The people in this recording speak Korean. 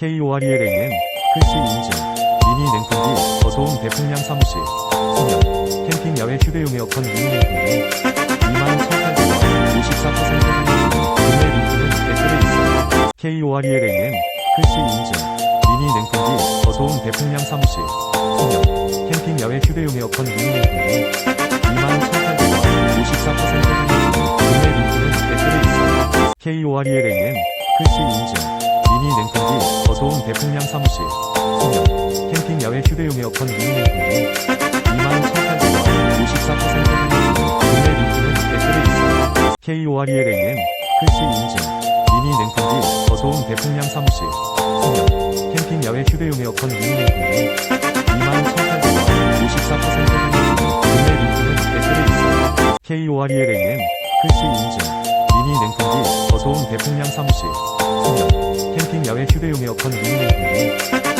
KORELAM 글씨 인증 미니 냉풍기 저소음 대풍량 사무실 소명 캠핑 야외 휴대용 에어컨 미니 냉풍기 21,800원 54% 할인 구매 링크는 댓글에 있어요 KORELAM 글씨 인증 미니 냉풍기 저소음 대풍량 사무실 소명 캠핑 야외 휴대용 에어컨 미니 냉풍기 21,800원 54% 할인 구매 링크는 댓글에 있어요 KORELAM 글씨 인증 미니 냉풍기 저소음 대풍량 사무실 소명 캠핑 야외 휴대용 에어컨 미니 냉풍기 21,800원 54% 할인 구매 링크는 댓글에 있어요. KORELAM 글씨 인증 미니 냉풍기 저소음 대풍량 사무실 소명 캠핑 야외 휴대용 에어컨 미니 냉풍기 21,800원 54% 할인 구매 링크는 댓글에 있어요. KORELAM 글씨 인증 미니 냉풍기 저소음 대풍량 사무실 소명 캠핑 야외 휴대용 에어컨 미니 냉풍기 21,800원